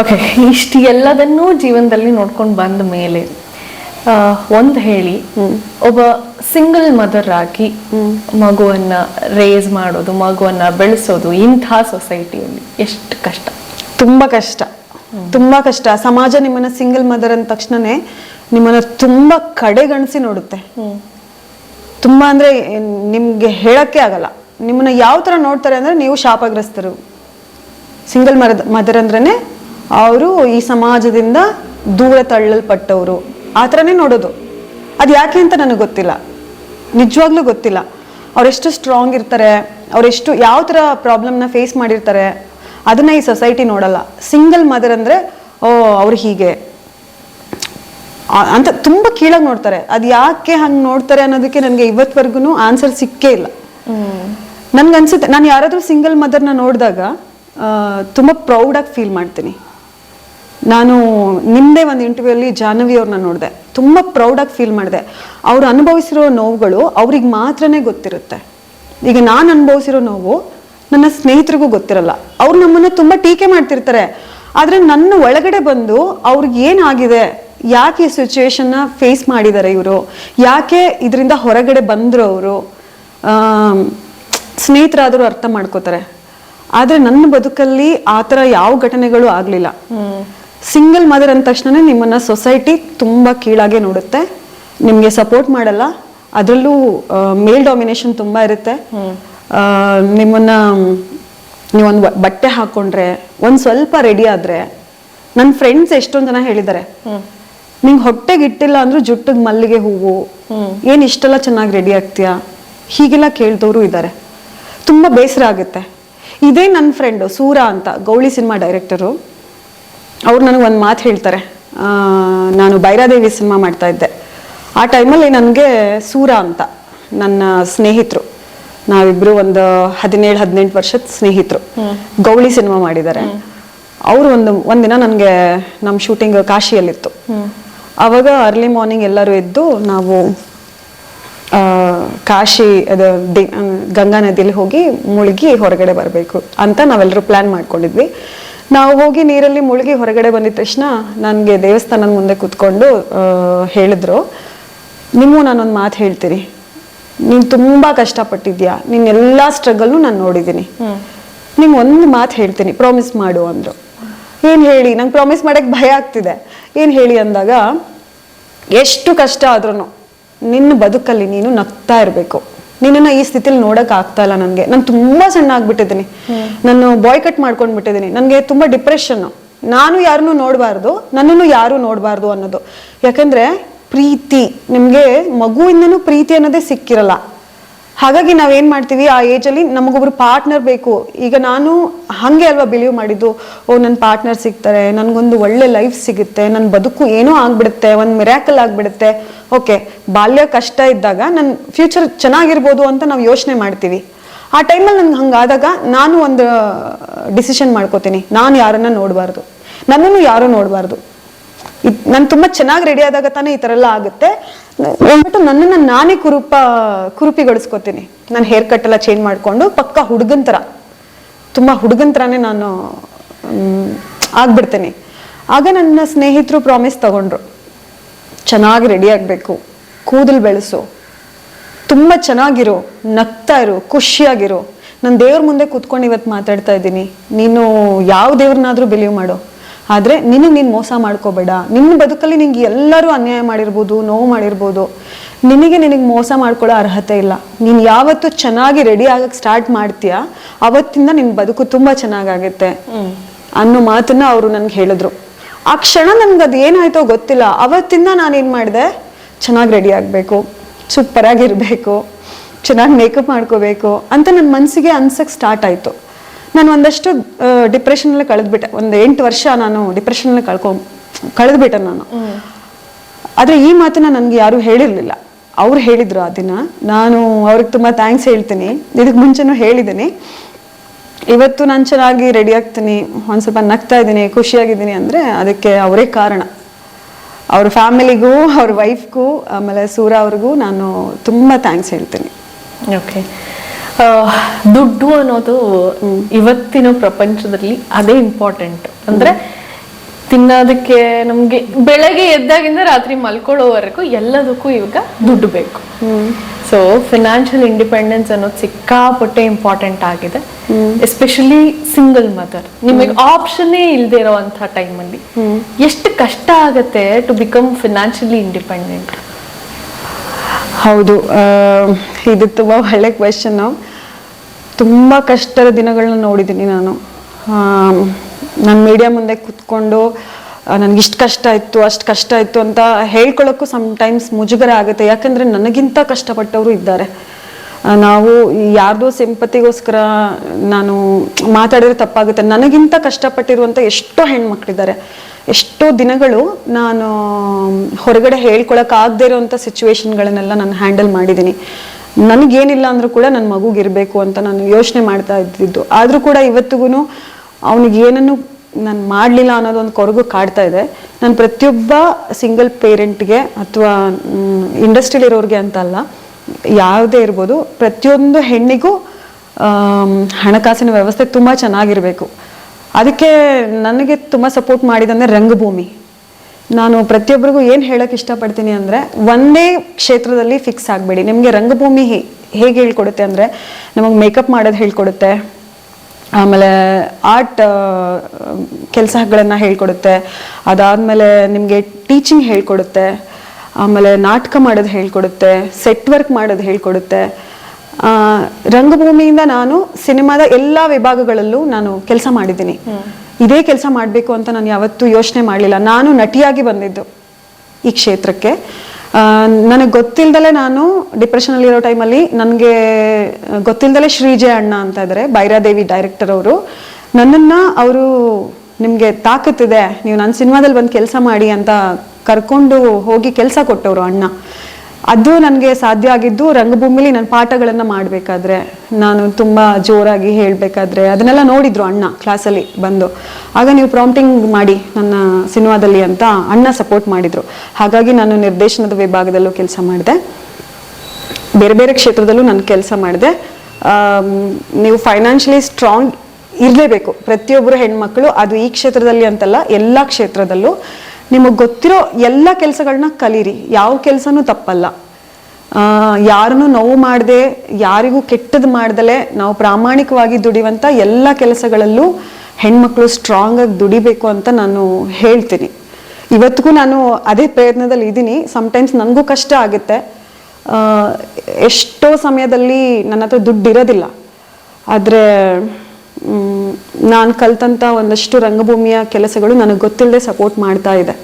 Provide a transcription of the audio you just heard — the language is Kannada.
ಓಕೆ ಇಷ್ಟು ಎಲ್ಲದನ್ನೂ ಜೀವನದಲ್ಲಿ ನೋಡ್ಕೊಂಡು ಬಂದ ಮೇಲೆ ಒಂದು ಹೇಳಿ ಒಬ್ಬ ಸಿಂಗಲ್ ಮದರ್ ಆಗಿ ಮಗುವನ್ನ ರೇಸ್ ಮಾಡೋದು ಮಗುವನ್ನ ಬೆಳೆಸೋದು ಇಂಥ ಸೊಸೈಟಿಯಲ್ಲಿ ಎಷ್ಟು ಕಷ್ಟ. ತುಂಬ ಕಷ್ಟ. ತುಂಬ ಕಷ್ಟ. ಸಮಾಜ ನಿಮ್ಮನ್ನ ಸಿಂಗಲ್ ಮದರ್ ಅಂದ ತಕ್ಷಣನೇ ನಿಮ್ಮನ್ನ ತುಂಬ ಕಡೆಗಣಿಸಿ ನೋಡುತ್ತೆ. ತುಂಬ ಅಂದ್ರೆ ನಿಮಗೆ ಹೇಳಕ್ಕೆ ಆಗಲ್ಲ. ನಿಮ್ಮನ್ನ ಯಾವ ಥರ ನೋಡ್ತಾರೆ ಅಂದ್ರೆ ನೀವು ಶಾಪಗ್ರಸ್ತರು. ಸಿಂಗಲ್ ಮರದ ಮದರ್ ಅಂದ್ರೇನೆ ಅವರು ಈ ಸಮಾಜದಿಂದ ದೂರ ತಳ್ಳಲ್ಪಟ್ಟವರು. ಆ ಥರನೇ ನೋಡೋದು. ಅದು ಯಾಕೆ ಅಂತ ನನಗೆ ಗೊತ್ತಿಲ್ಲ. ನಿಜವಾಗ್ಲೂ ಗೊತ್ತಿಲ್ಲ. ಅವರೆಷ್ಟು ಸ್ಟ್ರಾಂಗ್ ಇರ್ತಾರೆ ಅವರೆಷ್ಟು ಯಾವ ಥರ ಪ್ರಾಬ್ಲಮ್ನ ಫೇಸ್ ಮಾಡಿರ್ತಾರೆ ಅದನ್ನು ಈ ಸೊಸೈಟಿ ನೋಡಲ್ಲ. ಸಿಂಗಲ್ ಮದರ್ ಅಂದರೆ ಓ ಅವ್ರು ಹೀಗೆ. ಅಂತ ತುಂಬ ಕೀಳಾಗಿ ನೋಡ್ತಾರೆ. ಅದು ಯಾಕೆ ಹಂಗೆ ನೋಡ್ತಾರೆ ಅನ್ನೋದಕ್ಕೆ ನನಗೆ ಇವತ್ವರೆಗೂ ಆನ್ಸರ್ ಸಿಕ್ಕೇ ಇಲ್ಲ. ನನ್ಗೆ ಅನ್ಸುತ್ತೆ ನಾನು ಯಾರಾದರೂ ಸಿಂಗಲ್ ಮದರ್ನ ನೋಡಿದಾಗ ತುಂಬ ಪ್ರೌಡಾಗಿ ಫೀಲ್ ಮಾಡ್ತೀನಿ. ನಾನು ನಿಮ್ಮದೇ ಒಂದು ಇಂಟರ್ವ್ಯೂಲ್ಲಿ ಜಾಹ್ನವಿ ಅವ್ರನ್ನ ನೋಡಿದೆ. ತುಂಬ ಪ್ರೌಡಾಗಿ ಫೀಲ್ ಮಾಡಿದೆ. ಅವ್ರು ಅನುಭವಿಸಿರೋ ನೋವುಗಳು ಅವ್ರಿಗೆ ಮಾತ್ರನೇ ಗೊತ್ತಿರುತ್ತೆ. ಈಗ ನಾನು ಅನುಭವಿಸಿರೋ ನೋವು ನನ್ನ ಸ್ನೇಹಿತರಿಗೂ ಗೊತ್ತಿರಲ್ಲ. ಅವ್ರು ನಮ್ಮನ್ನು ತುಂಬ ಟೀಕೆ ಮಾಡ್ತಿರ್ತಾರೆ. ಆದರೆ ನನ್ನ ಒಳಗಡೆ ಬಂದು ಅವ್ರಿಗೆ ಏನಾಗಿದೆ? ಯಾಕೆ ಈ ಸಿಚುವೇಶನ್ನ ಫೇಸ್ ಮಾಡಿದ್ದಾರೆ ಇವರು? ಯಾಕೆ ಇದರಿಂದ ಹೊರಗಡೆ ಬಂದರು ಅವರು? ಸ್ನೇಹಿತರಾದರೂ ಅರ್ಥ ಮಾಡ್ಕೋತಾರೆ. ಆದರೆ ನನ್ನ ಬದುಕಲ್ಲಿ ಆ ಥರ ಯಾವ ಘಟನೆಗಳು ಆಗಲಿಲ್ಲ. ಸಿಂಗಲ್ ಮದರ್ ಅಂದ ತಕ್ಷಣ ನಿಮ್ಮನ್ನ ಸೊಸೈಟಿ ತುಂಬ ಕೀಳಾಗೆ ನೋಡುತ್ತೆ. ನಿಮಗೆ ಸಪೋರ್ಟ್ ಮಾಡಲ್ಲ. ಅದರಲ್ಲೂ ಮೇಲ್ ಡಾಮಿನೇಷನ್ ತುಂಬ ಇರುತ್ತೆ. ನಿಮ್ಮನ್ನ ನೀವೊಂದು ಬಟ್ಟೆ ಹಾಕೊಂಡ್ರೆ ಒಂದು ಸ್ವಲ್ಪ ರೆಡಿ ಆದ್ರೆ ನನ್ನ ಫ್ರೆಂಡ್ಸ್ ಎಷ್ಟೊಂದು ಜನ ಹೇಳಿದ್ದಾರೆ. ನಿಂಗೆ ಹೊಟ್ಟೆಗೆ ಇಟ್ಟಿಲ್ಲ ಅಂದ್ರೂ ಜುಟ್ಟಿಗೆ ಮಲ್ಲಿಗೆ ಹೂವು. ಏನು ಇಷ್ಟೆಲ್ಲ ಚೆನ್ನಾಗಿ ರೆಡಿ ಆಗ್ತೀಯಾ? ಹೀಗೆಲ್ಲ ಕೇಳ್ದವರು ಇದ್ದಾರೆ. ತುಂಬ ಬೇಸರ ಆಗುತ್ತೆ. ಇದೇ ನನ್ನ ಫ್ರೆಂಡು ಸೂರ ಅಂತ ಗೌಳಿ ಸಿನಿಮಾ ಡೈರೆಕ್ಟರು ಅವ್ರು ನನಗೆ ಒಂದು ಮಾತು ಹೇಳ್ತಾರೆ. ನಾನು ಬೈರಾದೇವಿ ಸಿನಿಮಾ ಮಾಡ್ತಾ ಇದ್ದೆ. ಆ ಟೈಮಲ್ಲಿ ನನಗೆ ಸೂರ ಅಂತ ನನ್ನ ಸ್ನೇಹಿತರು. ನಾವಿಬ್ರು ಒಂದು ಹದಿನೇಳು ಹದಿನೆಂಟು ವರ್ಷದ ಸ್ನೇಹಿತರು. ಗೌಳಿ ಸಿನಿಮಾ ಮಾಡಿದ್ದಾರೆ. ಅವರು ಒಂದು ಒಂದಿನ ನನಗೆ ನಮ್ಮ ಶೂಟಿಂಗ್ ಕಾಶಿಯಲ್ಲಿತ್ತು. ಅವಾಗ ಅರ್ಲಿ ಮಾರ್ನಿಂಗ್ ಎಲ್ಲರೂ ಎದ್ದು ನಾವು ಕಾಶಿ ಅದು ಗಂಗಾ ನದಿಯಲ್ಲಿ ಹೋಗಿ ಮುಳುಗಿ ಹೊರಗಡೆ ಬರಬೇಕು ಅಂತ ನಾವೆಲ್ಲರೂ ಪ್ಲಾನ್ ಮಾಡ್ಕೊಂಡಿದ್ವಿ. ನಾವು ಹೋಗಿ ನೀರಲ್ಲಿ ಮುಳುಗಿ ಹೊರಗಡೆ ಬಂದಿದ ತಕ್ಷಣ ನನಗೆ ದೇವಸ್ಥಾನದ ಮುಂದೆ ಕೂತ್ಕೊಂಡು ಹೇಳಿದ್ರು ನಿಮಗೂ ನಾನೊಂದು ಮಾತು ಹೇಳ್ತೀನಿ. ನೀನು ತುಂಬ ಕಷ್ಟಪಟ್ಟಿದ್ಯಾ? ನಿನ್ನ ಎಲ್ಲ ಸ್ಟ್ರಗಲ್ನು ನಾನು ನೋಡಿದ್ದೀನಿ. ನಿಮ್ಗೆ ಒಂದು ಮಾತು ಹೇಳ್ತೀನಿ ಪ್ರಾಮಿಸ್ ಮಾಡು ಅಂದರು. ಏನು ಹೇಳಿ? ನಂಗೆ ಪ್ರಾಮಿಸ್ ಮಾಡೋಕ್ಕೆ ಭಯ ಆಗ್ತಿದೆ. ಏನು ಹೇಳಿ ಅಂದಾಗ, ಎಷ್ಟು ಕಷ್ಟ ಆದ್ರೂ ನಿನ್ನ ಬದುಕಲ್ಲಿ ನೀನು ನಗ್ತಾ ಇರಬೇಕು. ನಿನ್ನನ್ನು ಈ ಸ್ಥಿತಿಲಿ ನೋಡಕ್ ಆಗ್ತಾ ಇಲ್ಲ ನನಗೆ. ನಾನು ತುಂಬಾ ಸಣ್ಣ ಆಗ್ಬಿಟ್ಟಿದ್ದೀನಿ ನಾನು ಬಾಯ್ ಕಟ್ ಮಾಡ್ಕೊಂಡು ಬಿಟ್ಟಿದ್ದೀನಿ ನನಗೆ ತುಂಬಾ ಡಿಪ್ರೆಷನ್ ನಾನು ಯಾರನ್ನೂ ನೋಡಬಾರ್ದು ನನ್ನನ್ನು ಯಾರು ನೋಡಬಾರ್ದು ಅನ್ನೋದು. ಯಾಕಂದ್ರೆ ಪ್ರೀತಿ ನಿಮಗೆ ಮಗುವಿಂದನೂ ಪ್ರೀತಿ ಅನ್ನೋದೇ ಸಿಕ್ಕಿರಲ್ಲ. ಹಾಗಾಗಿ ನಾವೇನ್ ಮಾಡ್ತೀವಿ, ಆ ಏಜಲ್ಲಿ ನಮಗೊಬ್ರು ಪಾರ್ಟ್ನರ್ ಬೇಕು. ಈಗ ನಾನು ಹಂಗೆ ಅಲ್ವಾ ಬಿಲೀವ್ ಮಾಡಿದ್ದು, ಓ ನನ್ನ ಪಾರ್ಟ್ನರ್ ಸಿಗ್ತಾರೆ, ನನಗೊಂದು ಒಳ್ಳೆ ಲೈಫ್ ಸಿಗುತ್ತೆ ನನ್ನ ಬದುಕು ಏನೋ ಆಗ್ಬಿಡುತ್ತೆ, ಒಂದು ಮಿರಾಕಲ್ ಆಗ್ಬಿಡುತ್ತೆ. ಓಕೆ ಬಾಲ್ಯ ಕಷ್ಟ ಇದ್ದಾಗ ನನ್ನ ಫ್ಯೂಚರ್ ಚೆನ್ನಾಗಿರ್ಬೋದು ಅಂತ ನಾವು ಯೋಚನೆ ಮಾಡ್ತೀವಿ. ಆ ಟೈಮಲ್ಲಿ ನನ್ಗೆ ಹಂಗಾದಾಗ ನಾನು ಒಂದು ಡಿಸಿಷನ್ ಮಾಡ್ಕೋತೀನಿ, ನಾನು ಯಾರನ್ನ ನೋಡಬಾರ್ದು. ನನ್ನನ್ನು ಯಾರು ನೋಡಬಾರ್ದು. ನಾನು ತುಂಬಾ ಚೆನ್ನಾಗಿ ರೆಡಿ ಆದಾಗ ತಾನೇ ಈ ಥರ ಎಲ್ಲ ಆಗುತ್ತೆ. ಅಂದ್ಬಿಟ್ಟು ನನ್ನನ್ನ ನಾನೇ ಕುರುಪ, ಕುರುಪಿಗೊಳಿಸ್ಕೊತೀನಿ. ನಾನು ಹೇರ್ ಕಟ್ ಎಲ್ಲ ಚೇಂಜ್ ಮಾಡಿಕೊಂಡು ಪಕ್ಕ ಹುಡುಗನ ಥರ ತುಂಬಾ ಹುಡುಗನ ಥರನೇ ನಾನು ಆಗ್ಬಿಡ್ತೀನಿ. ಆಗ ನನ್ನ ಸ್ನೇಹಿತರು ಪ್ರಾಮಿಸ್ ತಗೊಂಡ್ರು. ಚೆನ್ನಾಗಿ ರೆಡಿ ಆಗಬೇಕು. ಕೂದಲು ಬೆಳೆಸು. ತುಂಬ ಚೆನ್ನಾಗಿರು. ನಗ್ತಾ ಇರು. ಖುಷಿಯಾಗಿರು. ನಾನು ದೇವ್ರ ಮುಂದೆ ಕೂತ್ಕೊಂಡು ಇವತ್ತು ಮಾತಾಡ್ತಾ ಇದ್ದೀನಿ. ನೀನು ಯಾವ ದೇವ್ರನ್ನಾದರೂ ಬಿಲೀವ್ ಮಾಡು. ಆದರೆ ನಿನಗೆ ನೀನು ಮೋಸ ಮಾಡ್ಕೋಬೇಡ. ನಿನ್ನ ಬದುಕಲ್ಲಿ ನಿಂಗೆ ಎಲ್ಲರೂ ಅನ್ಯಾಯ ಮಾಡಿರ್ಬೋದು, ನೋವು ಮಾಡಿರ್ಬೋದು. ನಿನಗೆ ನಿನಗೆ ಮೋಸ ಮಾಡ್ಕೊಳ್ಳೋ ಅರ್ಹತೆ ಇಲ್ಲ. ನೀನು ಯಾವತ್ತು ಚೆನ್ನಾಗಿ ರೆಡಿ ಆಗಕ್ಕೆ ಸ್ಟಾರ್ಟ್ ಮಾಡ್ತೀಯ, ಅವತ್ತಿಂದ ನಿನ್ನ ಬದುಕು ತುಂಬ ಚೆನ್ನಾಗಾಗುತ್ತೆ. ಅನ್ನೋ ಮಾತನ್ನ ಅವರು ನನ್ಗೆ ಹೇಳಿದ್ರು. ಆ ಕ್ಷಣ ನನ್ಗೆ ಅದು ಏನಾಯ್ತೋ ಗೊತ್ತಿಲ್ಲ. ಅವತ್ತಿಂದ ನಾನೇನು ಮಾಡಿದೆ? ಚೆನ್ನಾಗಿ ರೆಡಿ ಆಗಬೇಕು ಸೂಪರಾಗಿರಬೇಕು ಚೆನ್ನಾಗಿ ಮೇಕಪ್ ಮಾಡ್ಕೋಬೇಕು ಅಂತ ನನ್ನ ಮನಸ್ಸಿಗೆ ಅನ್ಸಕ್ಕೆ ಸ್ಟಾರ್ಟ್ ಆಯಿತು. ನಾನು ಒಂದಷ್ಟು ಡಿಪ್ರೆಷನಲ್ಲಿ ಕಳೆದ್ಬಿಟ್ಟೆ. ಒಂದು ಎಂಟು ವರ್ಷ ನಾನು ಡಿಪ್ರೆಷನಲ್ಲಿ ಕಳ್ಕೊ, ಕಳೆದ್ಬಿಟ್ಟೆ ನಾನು. ಆದರೆ ಈ ಮಾತನ್ನ ನನಗೆ ಯಾರೂ ಹೇಳಿರಲಿಲ್ಲ. ಅವ್ರು ಹೇಳಿದ್ರು ಆ ದಿನ. ನಾನು ಅವ್ರಿಗೆ ತುಂಬ ಥ್ಯಾಂಕ್ಸ್ ಹೇಳ್ತೀನಿ. ಇದಕ್ಕೆ ಮುಂಚೆನೂ ಹೇಳಿದ್ದೀನಿ. ಇವತ್ತು ನಾನು ಚೆನ್ನಾಗಿ ರೆಡಿ ಆಗ್ತೀನಿ. ಒಂದು ಸ್ವಲ್ಪ ನಗ್ತಾ ಇದ್ದೀನಿ, ಖುಷಿಯಾಗಿದ್ದೀನಿ ಅಂದರೆ ಅದಕ್ಕೆ ಅವರೇ ಕಾರಣ. ಅವ್ರ ಫ್ಯಾಮಿಲಿಗೂ ಅವ್ರ ವೈಫ್ಗೂ ಆಮೇಲೆ ಸೂರ ಅವ್ರಿಗೂ ನಾನು ತುಂಬ ಥ್ಯಾಂಕ್ಸ್ ಹೇಳ್ತೀನಿ. ಓಕೆ ದುಡ್ಡು ಅನ್ನೋದು ಇವತ್ತಿನ ಪ್ರಪಂಚದಲ್ಲಿ ಅದೇ ಇಂಪಾರ್ಟೆಂಟ್ ಅಂದ್ರೆ ತಿನ್ನೋದಕ್ಕೆ ನಮ್ಗೆ ಬೆಳಗ್ಗೆ ಎದ್ದಾಗಿಂದ ರಾತ್ರಿ ಮಲ್ಕೊಳ್ಳೋವರೆಗೂ ಎಲ್ಲದಕ್ಕೂ ಇವಾಗ ದುಡ್ಡು ಬೇಕು. ಸೊ ಫಿನಾನ್ಷಿಯಲ್ ಇಂಡಿಪೆಂಡೆನ್ಸ್ ಅನ್ನೋದು ಸಿಕ್ಕಾಪಟ್ಟೆ ಇಂಪಾರ್ಟೆಂಟ್ ಆಗಿದೆ. ಎಸ್ಪೆಷಲಿ ಸಿಂಗಲ್ ಮದರ್ ನಿಮಗೆ ಆಪ್ಷನ್ನೇ ಇಲ್ಲದೆ ಇರೋವಂಥ ಟೈಮಲ್ಲಿ ಎಷ್ಟು ಕಷ್ಟ ಆಗುತ್ತೆ ಟು ಬಿಕಮ್ ಫಿನಾನ್ಷಿಯಲಿ ಇಂಡಿಪೆಂಡೆಂಟ್ ಹೌದು ಇದು ತುಂಬ ಒಳ್ಳೆ ಕ್ವೆಶನ್ ತುಂಬ ಕಷ್ಟದ ದಿನಗಳನ್ನ ನೋಡಿದ್ದೀನಿ ನಾನು. ನಾನು ಮೀಡಿಯಾ ಮುಂದೆ ಕುತ್ಕೊಂಡು ನನಗೆ ಇಷ್ಟು ಕಷ್ಟ ಇತ್ತು ಅಷ್ಟು ಕಷ್ಟ ಇತ್ತು ಅಂತ ಹೇಳ್ಕೊಳ್ಳೋಕ್ಕೂ ಟೈಮ್ಸ್ ಮುಜುಗರ ಆಗುತ್ತೆ. ಯಾಕಂದರೆ ನನಗಿಂತ ಕಷ್ಟಪಟ್ಟವರು ಇದ್ದಾರೆ. ನಾವು ಯಾರ್ದೋ ಸಿಂಪತಿಗೋಸ್ಕರ ನಾನು ಮಾತಾಡಿದ್ರೆ ತಪ್ಪಾಗುತ್ತೆ. ನನಗಿಂತ ಕಷ್ಟಪಟ್ಟಿರುವಂಥ ಎಷ್ಟೋ ಹೆಣ್ಮಕ್ಳಿದ್ದಾರೆ. ಎಷ್ಟೋ ದಿನಗಳು ನಾನು ಹೊರಗಡೆ ಹೇಳ್ಕೊಳಕ್ಕಾಗದೇ ಇರೋವಂಥ ಸಿಚುವೇಶನ್ಗಳನ್ನೆಲ್ಲ ನಾನು ಹ್ಯಾಂಡಲ್ ಮಾಡಿದ್ದೀನಿ. ನನಗೇನಿಲ್ಲ ಅಂದರೂ ಕೂಡ ನನ್ನ ಮಗುಗಿರಬೇಕು ಅಂತ ನಾನು ಯೋಚನೆ ಮಾಡ್ತಾ ಇದ್ದಿದ್ದು. ಆದರೂ ಕೂಡ ಇವತ್ತಿಗೂ ಅವನಿಗೆ ಏನನ್ನು ನಾನು ಮಾಡಲಿಲ್ಲ ಅನ್ನೋದೊಂದು ಕೊರಗು ಕಾಡ್ತಾ ಇದೆ. ನಾನು ಪ್ರತಿಯೊಬ್ಬ ಸಿಂಗಲ್ ಪೇರೆಂಟ್ಗೆ ಅಥವಾ ಇಂಡಸ್ಟ್ರಿಲಿರೋರಿಗೆ ಅಂತ ಅಲ್ಲ, ಯಾವುದೇ ಇರ್ಬೋದು ಪ್ರತಿಯೊಂದು ಹೆಣ್ಣಿಗೂ ಹಣಕಾಸಿನ ವ್ಯವಸ್ಥೆ ತುಂಬ ಚೆನ್ನಾಗಿರಬೇಕು. ಅದಕ್ಕೆ ನನಗೆ ತುಂಬ ಸಪೋರ್ಟ್ ಮಾಡಿದಂದರೆ ರಂಗಭೂಮಿ. ನಾನು ಪ್ರತಿಯೊಬ್ಬರಿಗೂ ಏನು ಹೇಳಕ್ಕೆ ಇಷ್ಟಪಡ್ತೀನಿ ಅಂದರೆ ಒಂದೇ ಕ್ಷೇತ್ರದಲ್ಲಿ ಫಿಕ್ಸ್ ಆಗಬೇಡಿ. ನಿಮಗೆ ರಂಗಭೂಮಿ ಹೇಗೆ ಹೇಳ್ಕೊಡುತ್ತೆ ಅಂದರೆ ನಮಗೆ ಮೇಕಪ್ ಮಾಡೋದು ಹೇಳ್ಕೊಡುತ್ತೆ, ಆಮೇಲೆ ಆರ್ಟ್ ಕೆಲಸಗಳನ್ನು ಹೇಳ್ಕೊಡುತ್ತೆ, ಅದಾದಮೇಲೆ ನಿಮಗೆ ಟೀಚಿಂಗ್ ಹೇಳ್ಕೊಡುತ್ತೆ, ಆಮೇಲೆ ನಾಟಕ ಮಾಡೋದು ಹೇಳ್ಕೊಡುತ್ತೆ ಸೆಟ್ ವರ್ಕ್ ಮಾಡೋದು ಹೇಳ್ಕೊಡುತ್ತೆ. ರಂಗಭೂಮಿಯಿಂದ ನಾನು ಸಿನಿಮಾದ ಎಲ್ಲ ವಿಭಾಗಗಳಲ್ಲೂ ನಾನು ಕೆಲಸ ಮಾಡಿದ್ದೀನಿ. ಇದೇ ಕೆಲಸ ಮಾಡಬೇಕು ಅಂತ ನಾನು ಯಾವತ್ತೂ ಯೋಚನೆ ಮಾಡಲಿಲ್ಲ. ನಾನು ನಟಿಯಾಗಿ ಬಂದಿದ್ದು ಈ ಕ್ಷೇತ್ರಕ್ಕೆ. ನನಗೆ ಗೊತ್ತಿಲ್ಲದಲೇ ನಾನು ಡಿಪ್ರೆಷನಲ್ಲಿರೋ ಟೈಮಲ್ಲಿ ನನಗೆ ಗೊತ್ತಿಲ್ಲದಲೇ ಶ್ರೀಜಯ ಅಣ್ಣ ಅಂತ ಇದ್ದಾರೆ ಬೈರಾದೇವಿ ಡೈರೆಕ್ಟರ್ ಅವರು. ನನ್ನನ್ನು ಅವರು ನಿಮಗೆ ತಾಕತ್ತಿದೆ, ನೀವು ನನ್ನ ಸಿನಿಮಾದಲ್ಲಿ ಬಂದು ಕೆಲಸ ಮಾಡಿ ಅಂತ ಕರ್ಕೊಂಡು ಹೋಗಿ ಕೆಲಸ ಕೊಟ್ಟವರು ಅಣ್ಣ. ಅದು ನನಗೆ ಸಾಧ್ಯ ಆಗಿದ್ದು ರಂಗಭೂಮಿಲಿ ನನ್ನ ಪಾಠಗಳನ್ನು ಮಾಡಬೇಕಾದ್ರೆ. ನಾನು ತುಂಬ ಜೋರಾಗಿ ಹೇಳಬೇಕಾದ್ರೆ ಅದನ್ನೆಲ್ಲ ನೋಡಿದ್ರು ಅಣ್ಣ ಕ್ಲಾಸಲ್ಲಿ ಬಂದು. ಆಗ ನೀವು ಪ್ರಾಂಪ್ಟಿಂಗ್ ಮಾಡಿ ನನ್ನ ಸಿನಿಮಾದಲ್ಲಿ ಅಂತ ಅಣ್ಣ ಸಪೋರ್ಟ್ ಮಾಡಿದರು. ಹಾಗಾಗಿ ನಾನು ನಿರ್ದೇಶನದ ವಿಭಾಗದಲ್ಲೂ ಕೆಲಸ ಮಾಡಿದೆ. ಬೇರೆ ಬೇರೆ ಕ್ಷೇತ್ರದಲ್ಲೂ ನಾನು ಕೆಲಸ ಮಾಡಿದೆ. ನೀವು ಫೈನಾನ್ಷಿಯಲಿ ಸ್ಟ್ರಾಂಗ್ ಇರಲೇಬೇಕು. ಪ್ರತಿಯೊಬ್ಬರು ಹೆಣ್ಮಕ್ಳು, ಅದು ಈ ಕ್ಷೇತ್ರದಲ್ಲಿ ಅಂತಲ್ಲ, ಎಲ್ಲ ಕ್ಷೇತ್ರದಲ್ಲೂ ನಿಮಗೆ ಗೊತ್ತಿರೋ ಎಲ್ಲ ಕೆಲಸಗಳನ್ನ ಕಲೀರಿ. ಯಾವ ಕೆಲಸನೂ ತಪ್ಪಲ್ಲ. ಯಾರನ್ನು ನೋವು ಮಾಡದೆ, ಯಾರಿಗೂ ಕೆಟ್ಟದ್ದು ಮಾಡ್ದಲೆ ನಾವು ಪ್ರಾಮಾಣಿಕವಾಗಿ ದುಡಿಯುವಂಥ ಎಲ್ಲ ಕೆಲಸಗಳಲ್ಲೂ ಹೆಣ್ಮಕ್ಳು ಸ್ಟ್ರಾಂಗ್ ಆಗಿ ದುಡಿಬೇಕು ಅಂತ ನಾನು ಹೇಳ್ತೀನಿ. ಇವತ್ತಿಗೂ ನಾನು ಅದೇ ಪ್ರಯತ್ನದಲ್ಲಿ ಇದ್ದೀನಿ. ಸಮಟೈಮ್ಸ್ ನನಗೂ ಕಷ್ಟ ಆಗುತ್ತೆ. ಎಷ್ಟೋ ಸಮಯದಲ್ಲಿ ನನ್ನ ಹತ್ರ ದುಡ್ಡು ಇರೋದಿಲ್ಲ. ಆದರೆ ನಾನು ಕಲ್ತಂಥ ಒಂದಷ್ಟು ರಂಗಭೂಮಿಯ ಕೆಲಸಗಳು ನನಗೆ ಗೊತ್ತಿಲ್ಲದೆ ಸಪೋರ್ಟ್ ಮಾಡ್ತಾ ಇದೆ.